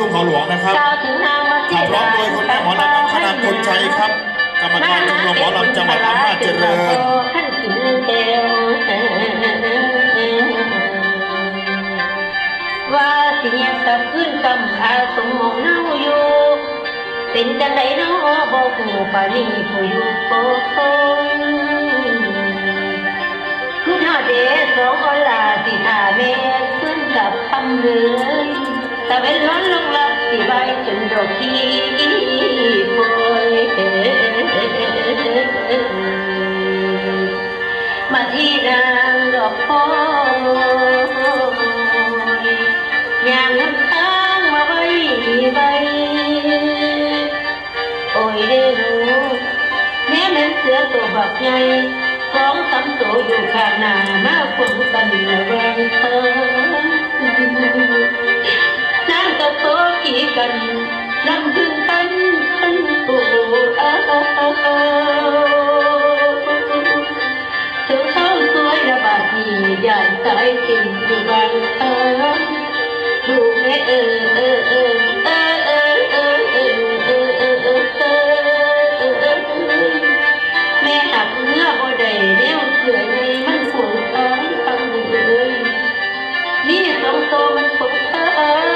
ทุ่งเขาหลวงนะครับถึงนางมาขับร้องโดยคุณแม่หมอลำอังคณาคนชัยครับ กรรมการชมรมหมอลำจังหวัดอำนาจเจริญว่าสิเงียบกับขึ้นกำอาสมมองเน่าอยู่ เป็นจังไดเนาะบ่หูปานีผู้อยู่โค từng đôi khi vơi mà y đang đọc khó năm tháng mà bay bay. Ôi đê hú ném đến giữa tổ bạc ngay. Con tấm tổ dù khả nà má phụng tình là vang thơ nàng tập tố chỉ cần làm hương anh anh phụ thiếu sao xuôi là bà gì dạng tại tình dù bằng dù mẹ ơ ơ ơ mẹ hạt ngựa bồi đầy đeo cửa này mắt phụng ơi bằng người đi tông tô mắt phụng ơi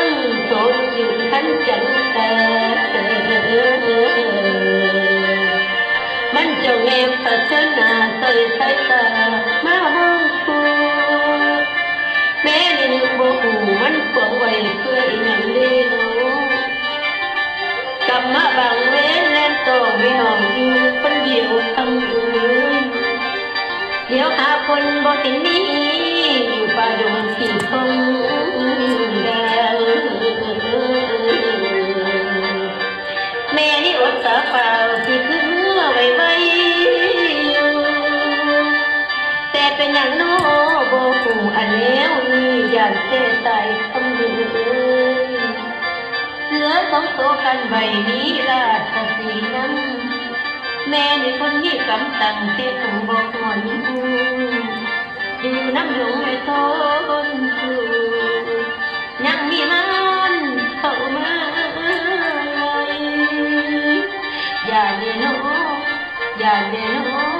อยู่ขันจงเจ้าแงมพัฒนาใส่สายตามามองคูแม่นี่นึกบ่หูมันขวงไว้เพื่ออีหยังด้เนาะกลับมาบางเว้นแล่นโตไม่ห้องอยู่คนเดียวทั้งคืนเดี๋ยวหาคนบ่เห็นมีอยู่ป่าดงที่คง เป็นอย่โบ่หูอันแล้วนี่อยากเสียใจคำเดียเสือสองตัวกันใบนี้ราชสีน้ำแม่ในคนมีกำตังเทศงบอกหอนอยู่น้ำหลงไม่ทนสูยังมีมันเข้ามาอย่าเดียโนอย่าเดโน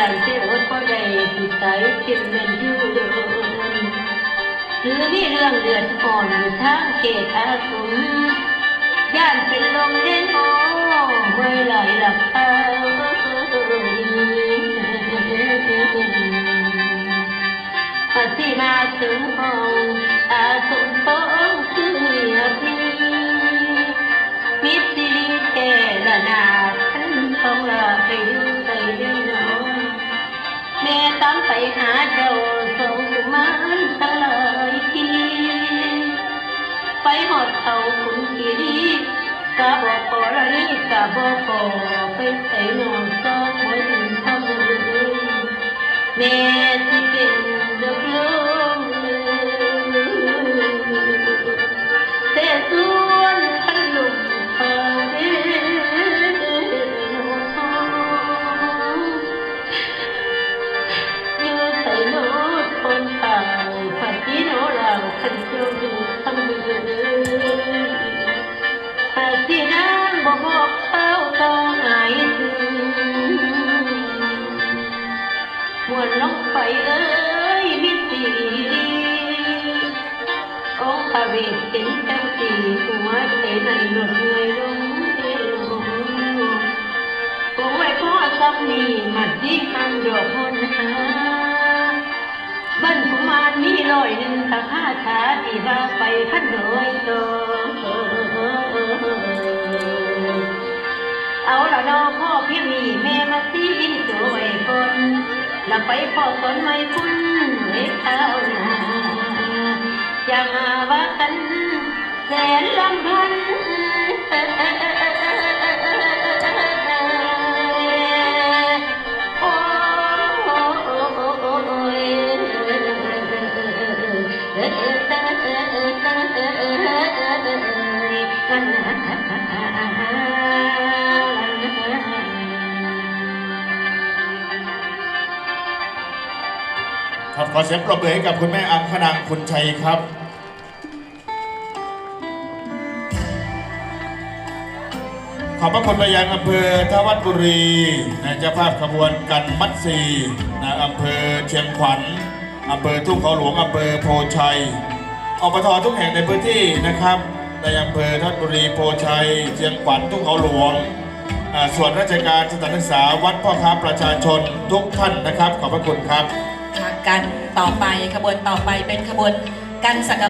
อย่าเสียอดก็ได้ที่ใจเก็บเงินยู่เดินหรือมีเรื่องเดือดร้อนอยู่ทางเขตอาสมย่านเป็นลมเล่นโอเมื่ไหลหลับตาอาที่มาถึงห้องามไปหาเจ้าส่งสุมานตั้งหลายทีไปหอดเขาคุณกีรีกะบอกพอละนี่กะบอกพอไปใส่นอนซ้อนหัวถึงทำเลยแม่ นี่มันที่หันดอกมนหาบ้านกุมารมีรอยหนึ่งถ้าผ้าชาที่ว่าไปพันโดยโตเอาละนอพ่อพียงมีแม่มาซีบินสวยคนละไปพ่อสนไม่คุณเล็กเท้านาอย่ามาว่ากันแสนลำพัน ครับขอเสียงปรบมือให้กับคุณแม่อังคณางคุณชัยครับ ขอบพระคุณไปยังอำเภอทวัดบุรีนะเจ้าภาพขบวนกันมัดซีนะอำเภอเชียงขวัญอำเภอทุ่งเขาหลวงอำเภอโพชัยอบททุกแห่งในพื้นที่นะครับ ในอำเภอทวัดบุรีโพชัย เชียงขวัญทุ่งเขาหลวงส่วนราชการสถานศึกษาวัดพ่อค้าประชาชนทุกท่านนะครับ ขอบพระคุณครับ การต่อไปขบวนต่อไปเป็นขบวนการสัก